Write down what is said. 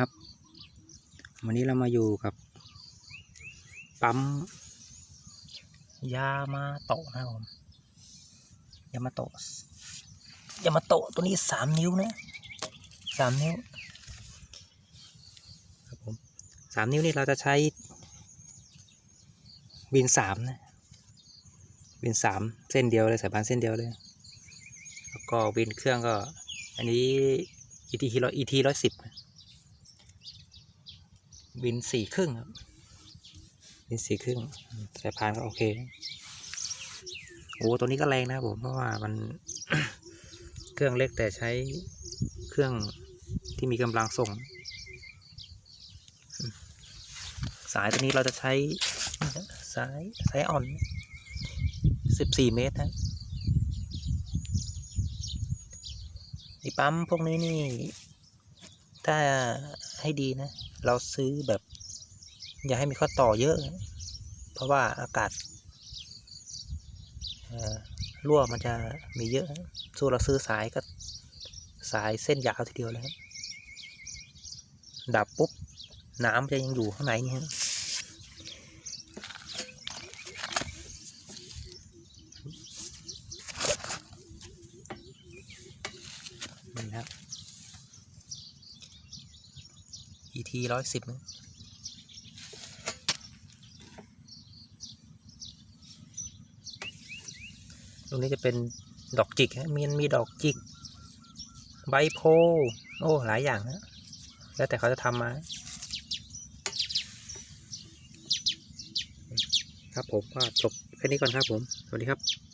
ครับ วันนี้เรามาอยู่กับ ปั๊มยามาโตะนะครับผมยามาโตะยามาโตะตัวนี้สามนิ้วนะสามนิ้วครับผมสามนิ้วนี่เราจะใช้วินสามนะวินสามเส้นเดียวเลยสายพานเส้นเดียวเลย แล้วก็วินเครื่องก็ อันนี้ ET ร้อย ET ร้อยสิบ วินสี่ครึ่งครับวินสี่ครึ่งสายพานก็โอเคโอ้ตัวนี้ก็แรงนะผมเพราะว่ามันเครื่องเล็กแต่ใช้เครื่องที่มีกำลังส่ง สายตัวนี้เราจะใช้สายสายอ่อนสิบสี่เมตรนะไอปั๊มพวกนี้นี่ ถ้า ให้ดีนะ เราซื้อแบบ อย่าให้มีข้อต่อเยอะ เพราะว่าอากาศรั่วมันจะมีเยอะ สู้เราซื้อสายก็สายเส้นยาวทีเดียวเลยครับดับปุ๊บ น้ำจะยังอยู่ข้างในนี่ฮะนี่ครับ ET ร้อยสิบนะตรงนี้จะเป็นดอกจิกฮะมีมีดอกจิก ใบโพ โอ้ หลายอย่างนะแล้วแต่เขาจะทำมา ครับผมก็จบแค่นี้ก่อนครับผม สวัสดีครับ